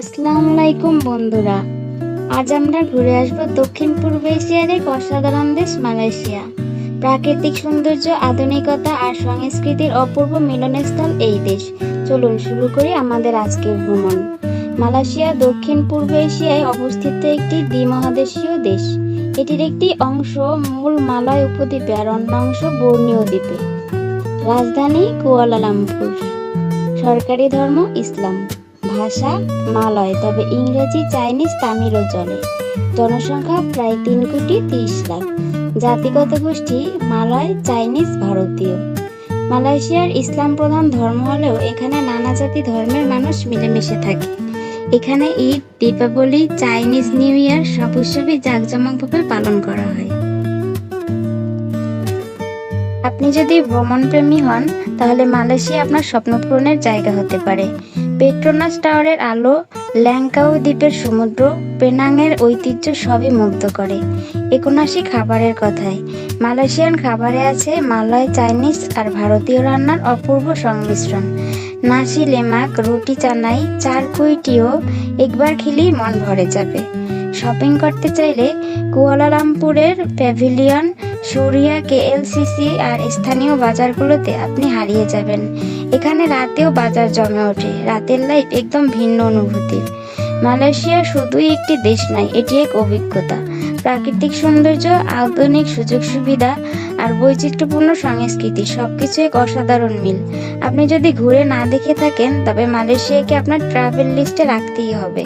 আসসালামু আলাইকুম বন্ধুরা। আজ আমরা ঘুরে আসব দক্ষিণ পূর্ব এশিয়ার এক অসাধারণ দেশ মালয়েশিয়া। প্রাকৃতিক সৌন্দর্য, আধুনিকতা আর সংস্কৃতির অপূর্ব মিলনস্থল এই দেশ। চলুন শুরু করি আমাদের আজকের ভ্রমণ। মালয়েশিয়া দক্ষিণ পূর্ব এশিয়ায় অবস্থিত একটি দ্বিমহাদেশীয় দেশ। এটির একটি অংশ মূল মালয় উপদ্বীপে আর অন্য অংশ বর্ণীয় দ্বীপে। রাজধানী কুয়ালালামপুর। সরকারি ধর্ম ইসলাম। ভাষা মালয়, তবে ইংরেজি, চাইনিজ তামিলও চলে। জনসংখ্যা প্রায় তিন কোটি তিরিশ লাখ। জাতিগত গোষ্ঠী মালয়, চাইনিজ, ভারতীয়। মালয়েশিয়ার ইসলাম প্রধান ধর্ম হলেও এখানে নানা জাতি ধর্মের মানুষ মিলেমিশে থাকে। এখানে Eid, Deepavali, Chinese new year সব উৎসবই জাঁকজমকভাবে পালন করা হয়। আপনি যদি ভ্রমণপ্রেমী হন, তাহলে মালয়েশিয়া আপনার স্বপ্নপূরণের জায়গা হতে পারে। পেট্রোনাস টাওয়ারের আলো ল্যাংকাও দ্বীপের সমুদ্র, পেনাংয়ের ঐতিহ্য সবই মুগ্ধ করে। একনাশি খাবারের কথায়, মালয়েশিয়ান খাবারে আছে মালয় চাইনিজ আর ভারতীয় রান্নার অপূর্ব সংমিশ্রণ। নাসি লেমাক, রুটি চানাই, চার কুইটিও একবার খেলেই মন ভরে যাবে। শপিং করতে চাইলে কুয়ালালামপুরের প্যাভিলিয়ন সুরিয়া, কেএলসিসি আর স্থানীয় বাজারগুলোতে আপনি হারিয়ে যাবেন। এখানে রাতেও বাজার জমে ওঠে। রাতের লাইফ একদম ভিন্ন অনুভূতির। মালয়েশিয়া শুধুই একটি দেশ নয়, এটি এক অভিজ্ঞতা। প্রাকৃতিক সৌন্দর্য, আধুনিক সুযোগ সুবিধা আর বৈচিত্র্যপূর্ণ সংস্কৃতি সবকিছু এক অসাধারণ মিল। আপনি যদি ঘুরে না দেখে থাকেন, তবে মালয়েশিয়াকে আপনার ট্রাভেল লিস্টে রাখতেই হবে।